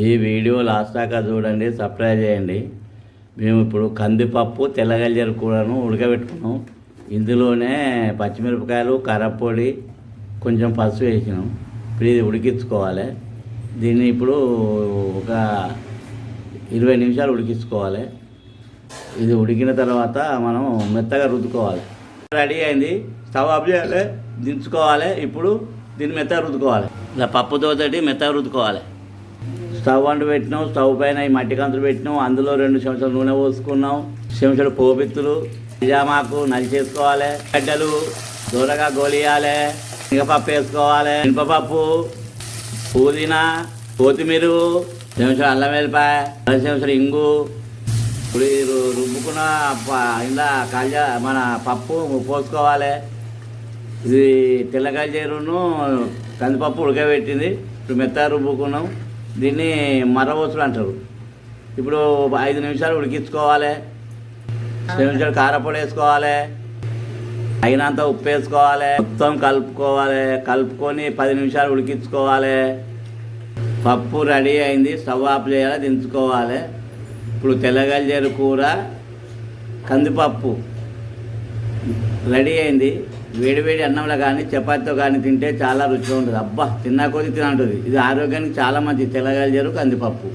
ఈ video last దాకా చూడండి సబ్స్క్రైబ్ చేయండి. మేము ఇప్పుడు కందిపప్పు తెల్లగల్జర కూరను ఉడకబెట్టుకున్నాం. ఇందులోనే పచ్చిమిరపకాయలు కారపొడి కొంచెం పసుపు వేసినాం. ఇప్పుడు ఇది ఉడికించుకోవాలి. దీన్ని ఇప్పుడు ఒక ఇరవై నిమిషాలు ఉడికించుకోవాలి. ఇది ఉడికిన తర్వాత మనం మెత్తగా రుద్దుకోవాలి. రెడీ అయింది. స్టవ్ ఆఫ్ చేయాలి దించుకోవాలి. ఇప్పుడు దీన్ని మెత్తగా రుద్దుకోవాలి. ఇలా పప్పుతోటి మెత్తగా రుద్దుకోవాలి. స్టవ్ అంటు పెట్టినాం స్టవ్ పైన ఈ మట్టి కంతులు పెట్టినాం అందులో రెండు చెంచాలు నూనె పోసుకున్నాం చెంచాలు పోపిత్తులు నిజామాకు నలిచేసుకోవాలి గడ్డలు దూరగా గోలియాలి మిగపప్పు వేసుకోవాలి మినపప్పు పుదీనా కొత్తిమీర చెంచాలు అల్లం వెల్లిపాయ చెంచడం ఇంగు ఇప్పుడు రుబ్బుకున్న ఇందా ఇలా మన పప్పు పోసుకోవాలి. ఇది తెల్లగల్జేరును కందిపప్పు ఉడకబెట్టింది ఇప్పుడు మెత్తగా రుబ్బుకున్నాం. దీన్ని మర్రబోసులు అంటారు. ఇప్పుడు ఐదు నిమిషాలు ఉడికించుకోవాలి. ఐదు నిమిషాలు కారపొడి వేసుకోవాలి. అయినంత ఉప్పు వేసుకోవాలి. మొత్తం కలుపుకోవాలి. కలుపుకొని పది నిమిషాలు ఉడికించుకోవాలి. పప్పు రెడీ అయింది. స్టవ్ ఆఫ్ చేయాలి. దించుకోవాలి. ఇప్పుడు తెల్లగల్జేరు కూర కందిపప్పు. రెడీ అయింది. వేడివేడి అన్నంలో కానీ చపాతీతో కానీ తింటే చాలా రుచిగా ఉంటుంది. అబ్బా తిన్నా కొద్ది తినంటుంది. ఇది ఆరోగ్యానికి చాలా మంచిది. తెల్లగల్జేరు కందిపప్పు.